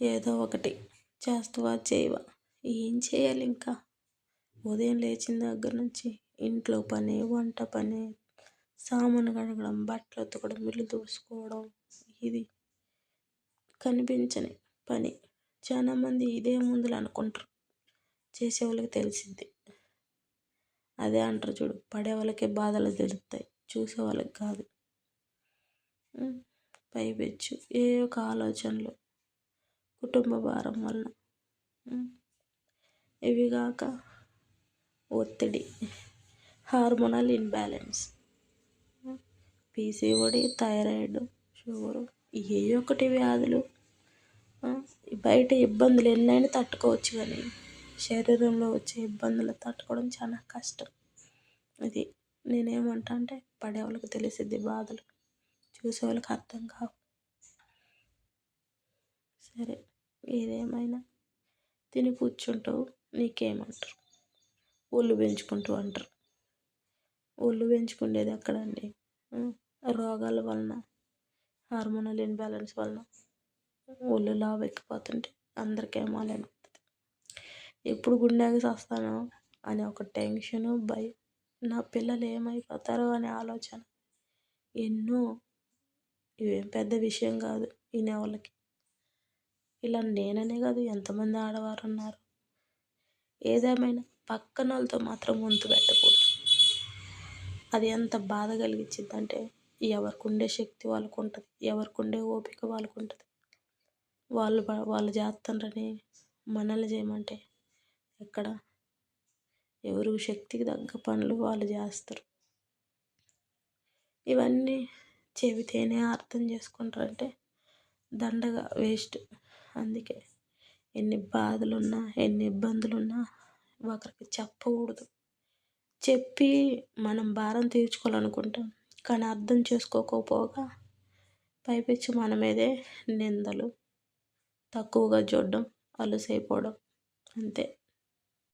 ఏదో ఒకటి చేస్తావా చేయవా? ఏం చేయాలి ఇంకా ఉదయం లేచిన దగ్గర నుంచి ఇంట్లో పని వంట పని సామాను కడగడం బట్టలు ఉతకడం ఇల్లు దూసుకోవడం ఇది కనిపించని పని. చాలామంది ఇదే ముందులు అనుకుంటారు. చేసేవాళ్ళకి తెలిసింది అదే అంటారు చూడు పడే వాళ్ళకే బాధలు తెలుస్తాయి. చూసే వాళ్ళకి కాదు. పైపెచ్చు. ఏ ఒక ఆలోచనలు కుటుంబ భారం వలన. ఇవి కాక ఒత్తిడి hormonal imbalance. PCOD thyroid sugar ఏ ఒకటి వ్యాధులు. బయట ఇబ్బందులు ఎన్నైనా తట్టుకోవచ్చు కానీ శరీరంలో వచ్చే ఇబ్బందులు తట్టుకోవడం చాలా కష్టం. ఇది నేనేమంటా అంటే పడేవాళ్ళకి తెలిసిద్ది బాధలు. చూసే వాళ్ళకి అర్థం కావు. సరే. ఏదేమైనా. తిని కూర్చుంటావు నీకేమంటారు? ఒళ్ళు పెంచుకుంటూ అంటారు. ఒళ్ళు పెంచుకునేది ఎక్కడండి? రోగాల వలన హార్మోనల్ ఇన్బ్యాలెన్స్ వలన. ఒళ్ళు లావు ఎక్కిపోతుంటే అందరికీ ఏమాలని ఎప్పుడు గుండెకి వస్తాను అనే ఒక టెన్షను భయం. నా పిల్లలు ఏమైపోతారో అనే ఆలోచన. ఎన్నో. ఇవేం పెద్ద విషయం కాదు వినే వాళ్ళకి ఇలా నేననే కాదు ఎంతమంది ఆడవారు ఉన్నారు ఏదేమైనా పక్కన వాళ్ళతో మాత్రం వంతు పెట్టకూడదు. అది ఎంత బాధ కలిగించిందంటే ఎవరికి ఉండే శక్తి వాళ్ళకు ఉంటుంది ఎవరికి ఉండే ఓపిక వాళ్ళకు ఉంటుంది వాళ్ళు వాళ్ళు చేస్తుండ్రని మనల్ని చేయమంటే ఎక్కడ? ఎవరు శక్తికి తగ్గ పనులు వాళ్ళు చేస్తారు. ఇవన్నీ చెబితేనే అర్థం చేసుకుంటారంటే దండగా వేస్ట్. అందుకే ఎన్ని బాధలున్నా ఎన్ని ఇబ్బందులున్నా ఒకరికి చెప్పకూడదు. చెప్పి మనం భారం తీర్చుకోవాలనుకుంటాం. కానీ అర్థం చేసుకోకపోగా పైపించి మన మీదే నిందలు తక్కువగా చూడడం అలసైపోవడం. అంతే.